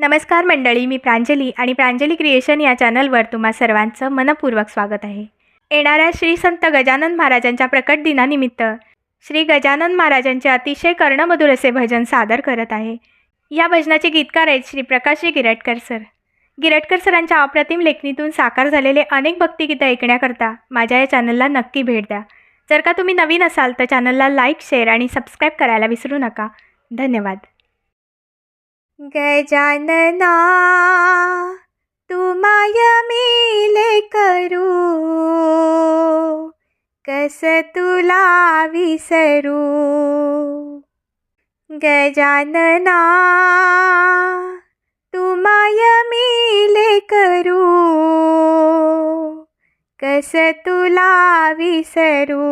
नमस्कार मंडळी मी प्रांजली आणि प्रांजली क्रिएशन या चॅनलवर तुम्हा सर्वांचं मनपूर्वक स्वागत आहे. येणाऱ्या श्री संत गजानन महाराजांच्या प्रकट दिनानिमित्त श्री गजानन महाराजांचे अतिशय कर्णमधुर असे भजन सादर करत आहे. या भजनाचे गीतकार आहेत श्री प्रकाशजी गिरटकर सर. गिरटकर सरांच्या अप्रतिम लेखणीतून साकार झालेले अनेक भक्तिगीतं ऐकण्याकरता माझ्या या चॅनलला नक्की भेट द्या. जर का तुम्ही नवीन असाल तर चॅनलला लाईक शेअर आणि सबस्क्राईब करायला विसरू नका. धन्यवाद. गजानना तू माय मिले करू कस तुला विसरू? गजानना तू माय मिले करू कस तुला विसरू?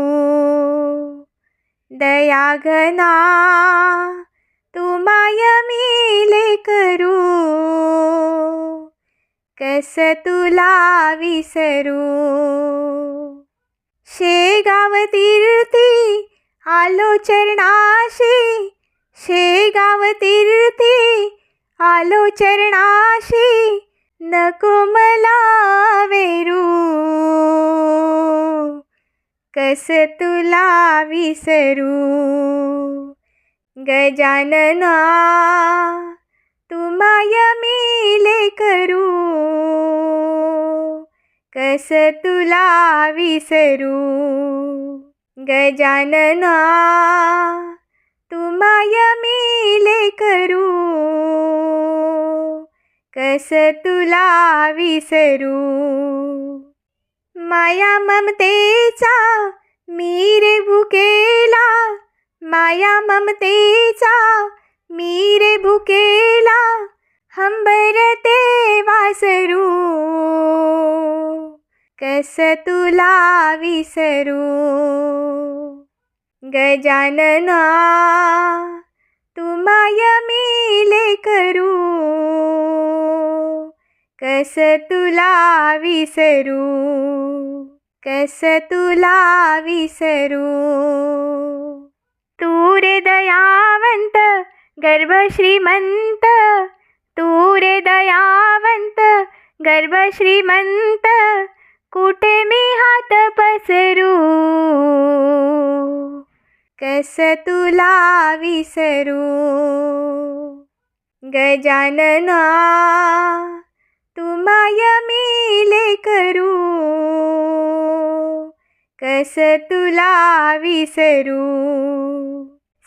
दयागना तू माय मिले करू कस तुला विसरू शेगाव तीर्थी आलो चरणाशी शेगाव तीर्थी आलो चरणाशी नको मला वेरू कस तुला विसरू गजानना तू माय मिले करू कस तुला विसरू? गजानना तू माय मिले करू कस तुला विसरू? माया ममतेचा मी रे भुकेला माया ममतेचा मी रे भुकेला हंबरते वासरू. कस तुला विसरू? गजानना तू माय मिले करू. कस तुला विसरू? कस तुला विसरू? तू रे दयावंत गर्भश्रीमंत तू रे दयावंत गर्भश्रीमंत कुठे मी हात पसरू? कस तुला विसरू? गजानना तू मी मिले करू कस तुला विसरू?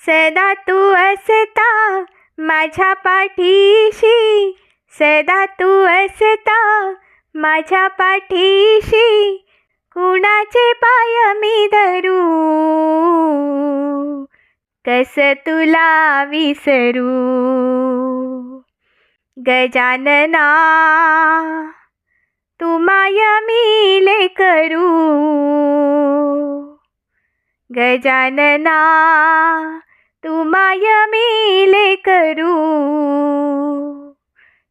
सदा तू असता माझ्या पाठीशी. सदा तू असता माझ्या पाठीशी. कुणाचे पाय मी धरू? कस तुला विसरू? गजानना तुमाय मी मिले करू. गजानना तू मिले करू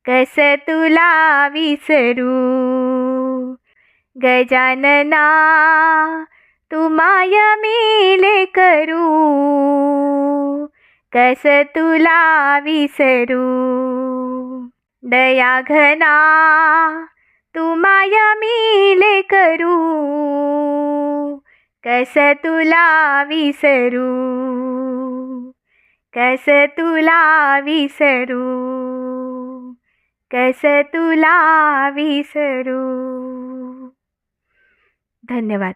कस तुला विसरू? गजानना तू मेले करू कस तुला विसरू? दयाघना तू मिले करू कस तुला विसरू? कस तुला विसरू? कस तुला विसरू? धन्यवाद।